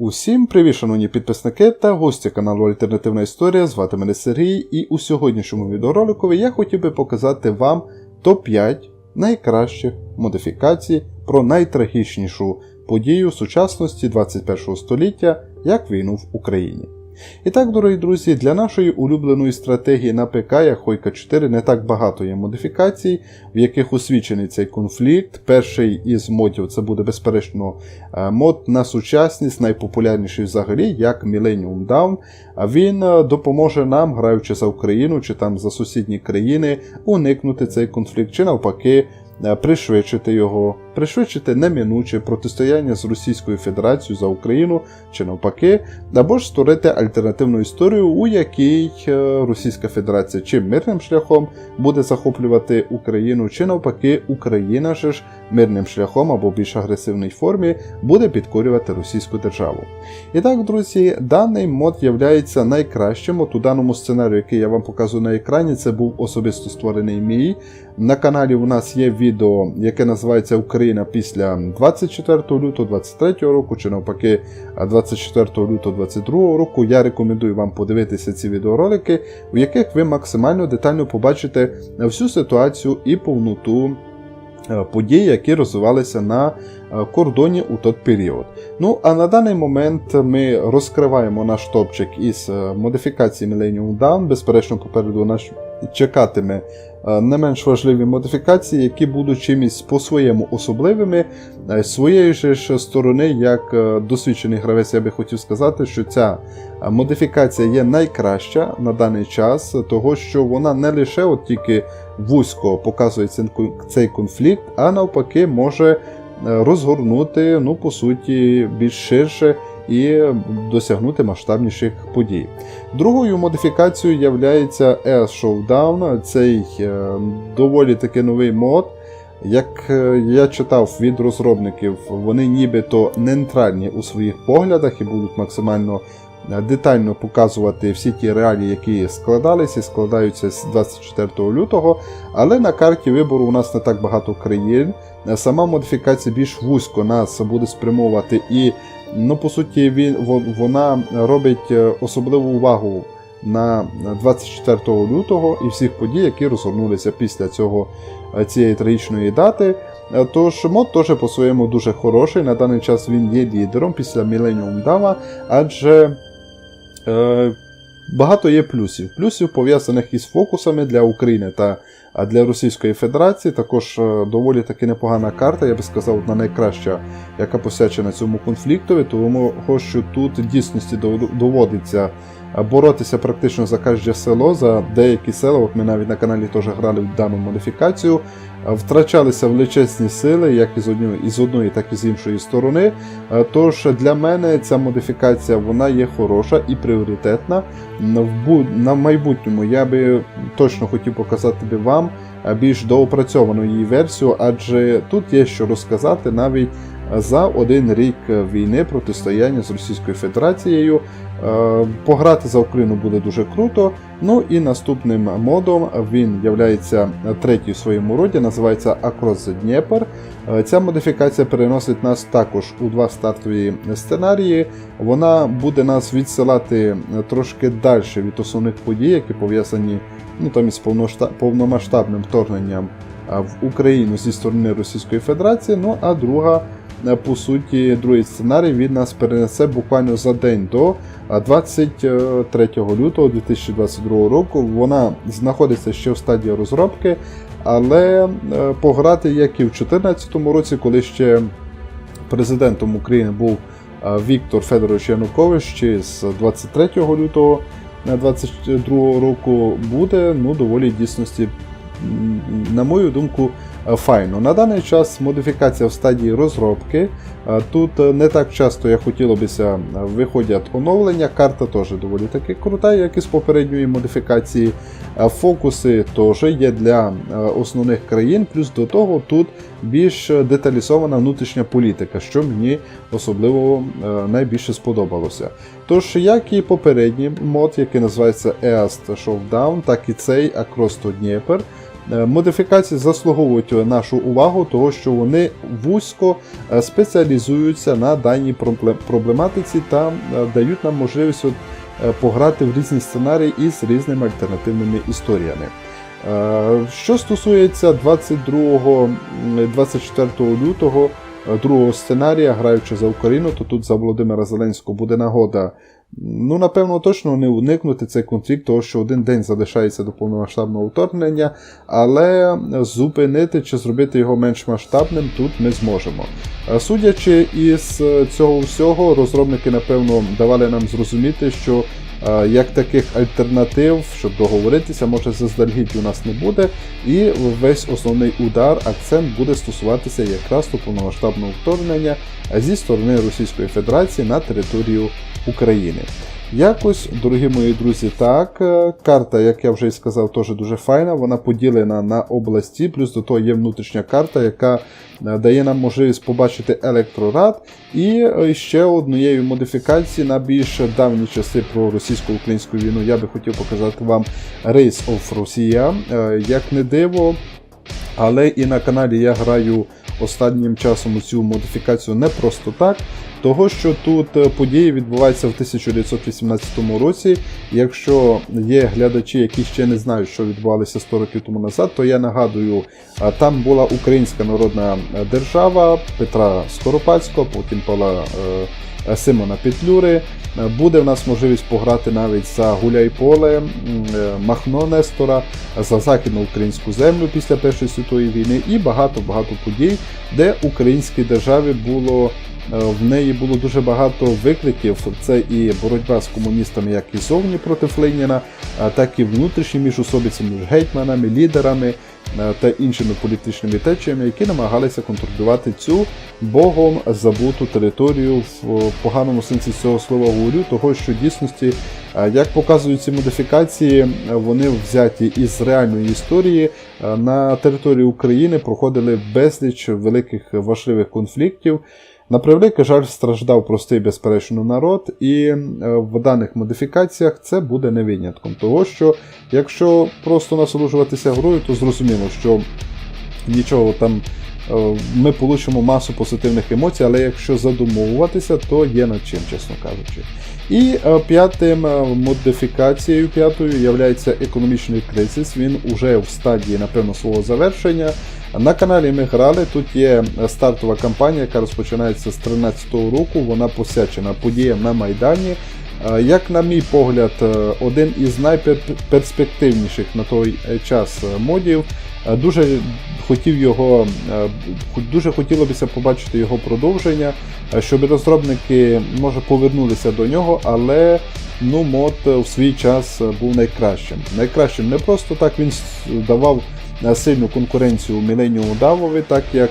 Усім привіт, шановні підписники та гості каналу Альтернативна Історія. Звати мене Сергій, і у сьогоднішньому відеоролику я хотів би показати вам топ-5 найкращих модифікацій про найтрагічнішу подію сучасності 21 століття, як війну в Україні. І так, дорогі друзі, для нашої улюбленої стратегії на ПК, Хойка 4, не так багато є модифікацій, в яких освічений цей конфлікт. Перший із модів це буде безперечно е, мод на сучасність, найпопулярніший взагалі, як Millennium Down. Він е, допоможе нам, граючи за Україну чи там за сусідні країни, уникнути цей конфлікт, чи навпаки. е, Пришвидшити його, пришвидшити неминуче протистояння з Російською Федерацією за Україну чи навпаки, або ж створити альтернативну історію, у якій е, Російська Федерація чи мирним шляхом буде захоплювати Україну, чи навпаки, Україна же ж мирним шляхом або більш агресивній формі буде підкорювати російську державу. І так, друзі, даний мод є найкращим. От у даному сценарію, який я вам показую на екрані, це був особисто створений мій. На каналі у нас є відео, яке називається Україна після 24 лютого 23 року, чи навпаки 24 лютого 22 року. Я рекомендую вам подивитися ці відеоролики, в яких ви максимально детально побачите всю ситуацію і повноту е, подій, які розвивалися на е, кордоні у той період. Ну, а на даний момент ми розкриваємо наш топчик із е, модифікації Millennium Down. Безперечно, попереду нас чекатиме не менш важливі модифікації, які будуть чимось по-своєму особливими. Е, своєї ж сторони, як е, досвідчений гравець, я би хотів сказати, що ця е, модифікація є найкраща на даний час, того що вона не лише от тільки вузько показує цей конфлікт, а навпаки може е, розгорнути, ну, по суті, більш ширше і досягнути масштабніших подій. Другою модифікацією є ES Showdown. Цей е, доволі таки новий мод. Як е, я читав від розробників, вони нібито нейтральні у своїх поглядах і будуть максимально е, детально показувати всі ті реалії, які складалися і складаються з 24 лютого. Але на карті вибору у нас не так багато країн. Сама модифікація більш вузько нас буде спрямовувати і Ну, по суті, він, вона робить е, особливу увагу на 24 лютого і всіх подій, які розгорнулися після цього е, цієї трагічної дати. Е, Тож мод теж по-своєму дуже хороший. На даний час він є лідером після Millennium Dava, адже е, багато є плюсів. Плюсів пов'язаних із фокусами для України та а для Російської Федерації. Також е, доволі таки непогана карта, я би сказав, одна найкраща яка посвячена цьому конфліктові, тому що тут в дійсності доводиться е, боротися практично за кожне село, за деякі села. От ми навіть на каналі теж грали в дану модифікацію. е, Втрачалися величезні сили, як із однієї, із одної, так і з іншої сторони. Тож для мене ця модифікація вона є хороша і пріоритетна. На майбутньому я би точно хотів показати би вам е, більш доопрацьовану її версію, адже тут є що розказати навіть за один рік війни протистояння з Російською Федерацією. Е, Пограти за Україну буде дуже круто. Ну і наступним модом він являється третій в своєму роді, називається Across the Dnieper. Е, Ця модифікація переносить нас також у два стартові сценарії. Вона буде нас відсилати трошки далі від основних подій, які пов'язані ну, там, із повномасштабним вторгненням в Україну зі сторони Російської Федерації. Ну а друга, е, по суті, другий сценарій він нас перенесе буквально за день до 23 лютого 2022 року. Вона знаходиться ще в стадії розробки, але е, пограти як і в 2014 році, коли ще президентом України був е, Віктор Федорович Янукович, з 23 лютого 2022 року буде ну, доволі дійсності, на мою думку, е, файно. На даний час модифікація в стадії розробки. Е, Тут е, не так часто, як хотілося е, виходять оновлення. Карта теж доволі таки крута, як і з попередньої модифікації. Е, Фокуси теж є для е, основних країн, плюс до того тут більш деталізована внутрішня політика, що мені особливо е, найбільше сподобалося. Тож, як і попередній мод, який називається EAST Showdown, так і цей Across to Dnieper, Е, Модифікації заслуговують нашу увагу, того що вони вузько е, спеціалізуються на даній проблематиці та е, дають нам можливість от, е, пограти в різні сценарії із різними альтернативними історіями. Е, Що стосується 22-24 лютого е, другого сценарія, граючи за Україну, то тут за Володимира Зеленського буде нагода. Ну, напевно, точно не уникнути цей конфлікт, тому що один день залишається до повномасштабного вторгнення, але зупинити чи зробити його менш масштабним тут ми зможемо. Судячи із е, цього всього, розробники, напевно, давали нам зрозуміти, що е, як таких альтернатив, щоб договоритися, може заздалегідь у нас не буде, і весь основний удар, акцент буде стосуватися якраз до повномасштабного вторгнення зі сторони Російської Федерації на територію України. Якось, дорогі мої друзі, так, е, карта, як я вже і сказав, теж дуже файна. Вона поділена на області, плюс до того є внутрішня карта, яка е, дає нам можливість побачити електорат. І е, ще однією модифікацією на більш давні часи про російсько-українську війну я би хотів показати вам Race of. Е, Як не диво, але і на каналі я граю останнім часом у цю модифікацію не просто так. Того, що тут е, події відбуваються в 1918 році. Якщо є глядачі, які ще не знають, що відбувалося 100 років тому назад, то я нагадую, там була Українська народна е, держава Петра Скоропадського, потім Павла е, Симона Петлюри. Е, Буде в нас можливість пограти навіть за Гуляйполе, е, Махно Нестора, за західну українську землю після Першої світової війни і багато-багато подій, де українській державі було е, в неї було дуже багато викликів. Це і боротьба з комуністами, як і зовні проти Леніна, так і внутрішні міжособиці між гетьманами, лідерами е, та іншими політичними течіями, які намагалися контролювати цю богом забуту територію в поганому сенсі цього слова говорю, того що дійсності, е, як показують ці модифікації, е, вони взяті із реальної історії. Е, На території України проходили безліч великих важливих конфліктів. На превеликий жаль, страждав простий безперечно народ, і е, в даних модифікаціях це буде не винятком. Того що, якщо просто насолоджуватися грою, то зрозуміло, що нічого там ми получимо масу позитивних емоцій, але якщо задумовуватися, то є над чим, чесно кажучи. І е, п'ятим е, модифікацією п'ятою є економічний кризис. Він уже в стадії, напевно, свого завершення. На каналі ми грали. Тут є стартова кампанія, яка розпочинається з 2013 року. Вона посвячена подіям на Майдані. Е, Як на мій погляд, е, один із найперспективніших на той е, час е, модів. Е, Дуже хотів його, е, дуже хотілося б побачити його продовження, е, щоб розробники може повернулися до нього, але ну мод в свій час був найкращим. Найкращим не просто так він давав е, сильну конкуренцію Міленіуму Давові, так як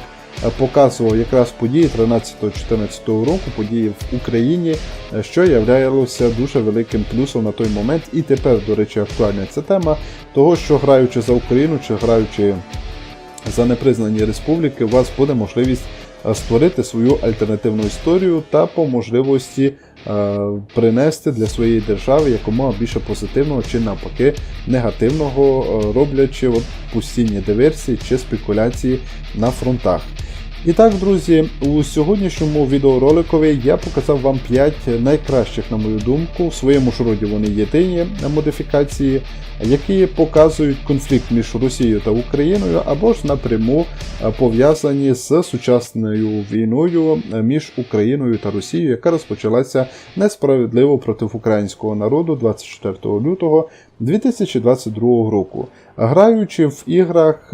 показував якраз події 13-14 року, події в Україні, що являлося дуже великим плюсом на той момент. І тепер, до речі, актуальна ця тема, того, що граючи за Україну чи граючи за непризнані республіки, у вас буде можливість е, створити свою альтернативну історію та по можливості е, принести для своєї держави якомога більше позитивного чи навпаки негативного, е, роблячи от постійні диверсії чи спекуляції на фронтах. І так, друзі, у сьогоднішньому відеороликові я показав вам 5 найкращих, на мою думку, в своєму ж роді вони єдині модифікації, які показують конфлікт між Росією та Україною, або ж напряму е, пов'язані з сучасною війною е, між Україною та Росією, яка розпочалася несправедливо проти українського народу 24 лютого 2022 року. Граючи в іграх.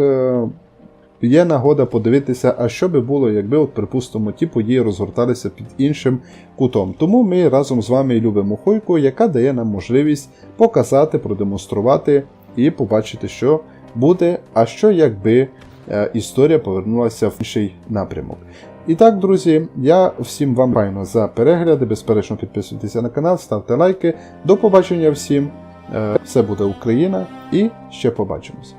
Є нагода подивитися, а що би було, якби, от, припустимо, ті події розгорталися під іншим кутом. Тому ми разом з вами любимо Хойку, яка дає нам можливість показати, продемонструвати і побачити, що буде, а що якби е, історія повернулася в інший напрямок. І так, друзі, я всім вам файно за перегляди. Безперечно, підписуйтеся на канал, ставте лайки. До побачення всім. Е, Все буде Україна і ще побачимось.